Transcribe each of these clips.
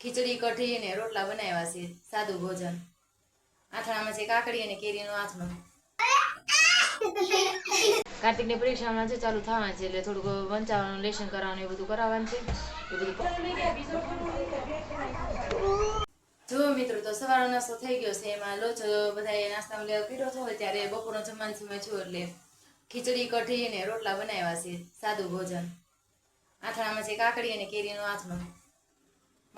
ખીચડી કઢી અને રોટલા બનાવ્યા છે સાદું ભોજન. આથણામાં છે કાકડી અને કેરીનું આથણું. કાર્તિકની પરીક્ષામાં છે ચાલુ થવાનું છે એટલે થોડુંક વંચાવવાનું લેશન કરાવવાનું એ બધું કરાવવાનું છે. એ બધું જો મિત્રો તો સવારનો નાસ્તો થઈ ગયો છે. એમાં લોચો બધાએ નાસ્તામાં લેવા પીરો થયો ત્યારે બપોરનો જમવાનો સમય છો એટલે ખીચડી કઢી અને રોટલા બનાવ્યા છે. સાદું ભોજન. આથણામાં છે કાકડી અને કેરીનો આથણું.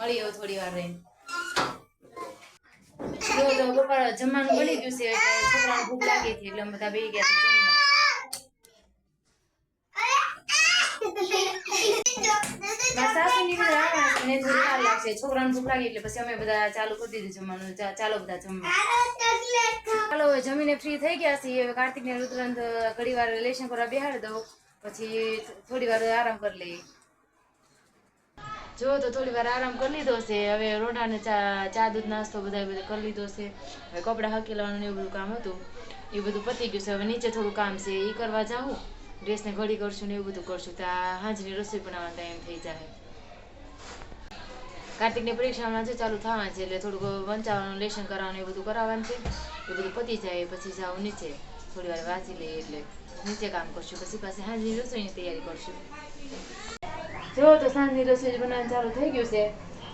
મળી હવે થોડી વાર. રહીને બપોર જમવાનું બની ગયું બધા બેસી ગયા છે, છોકરાને ભૂખ લાગી એટલે પછી અમે બધા ચાલુ કરી દીધું જમવાનું ચાલો બધા જમવા. ચાલો જમીને ફ્રી થઈ ગયા છીએ. હવે કાર્તિક ને રુદ્રંત ઘડી વાર લેશન કરવા બેહાડી દઉં. પછી થોડી વાર આરામ કરી લઈએ. જો તો થોડી વાર આરામ કરી લીધો છે. હવે રોડાને ચા ચા દૂધ, નાસ્તો બધા બધું કરી લીધો છે. હવે કપડાં હકેલાવાનું ને એવું બધું કામ હતું. એ બધું પતી ગયું છે. હવે નીચે થોડું કામ છે. એ કરવા જાઉં. ડ્રેસને ઘડી કરશું ને એવું બધું કરશું. તો આ હાંજની રસોઈ બનાવવાનો ટાઈમ થઈ જાય. કાર્તિકની પરીક્ષામાં છે ચાલુ થવાનું છે એટલે થોડુંક વંચાવાનું, લેશન કરાવવાનું એ બધું કરાવવાનું છે. એ બધું પતી જાય. પછી જાઉં નીચે. થોડી વાર વાંચી લઈએ એટલે નીચે કામ કરશું. પછી પાસે હાજરી રસોઈની તૈયારી કરશું. જો તો સાંજની રસોઈ બનાવવાનું ચાલુ થઈ ગયું છે.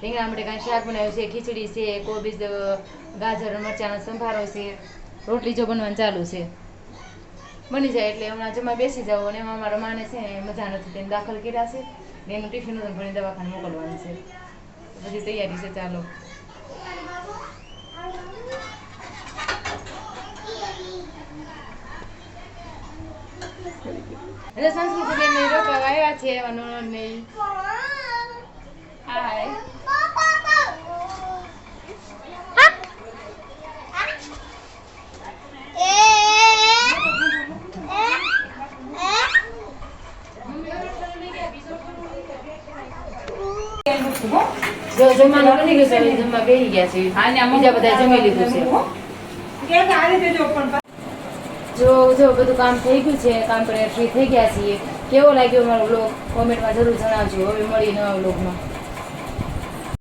રીંગણા માટે કાંઈ શાક બનાવ્યું છે, ખીચડી છે, કોબીજ, ગાજર, મરચાંનો સંભારો છે. રોટલી જો બનવાનું ચાલુ છે. બની જાય એટલે હમણાં જમા બેસી જાવ અને એમાં મારા માને છે મજા નથી તેને દાખલ કર્યા છે. ને એનું ટિફિન ભણી દવાખાને મોકલવાનું છે. બધી તૈયારી છે ચાલો. એટલે સંસ્કૃતિ બેન રોપા આવ્યા છે એવાનો નહીં હાય. જો જમવાનું બની ગયું છે જમવા બેસી ગયા છે. બીજા બધા જમી લીધું છે જો જો બધું કામ થઈ ગયું છે, કામ કરીને ફ્રી થઈ ગયા છીએ, કેવો લાગ્યો મારો બ્લોગ કોમેન્ટમાં જરૂર જણાવજો. હવે મળીને નવા બ્લોગમાં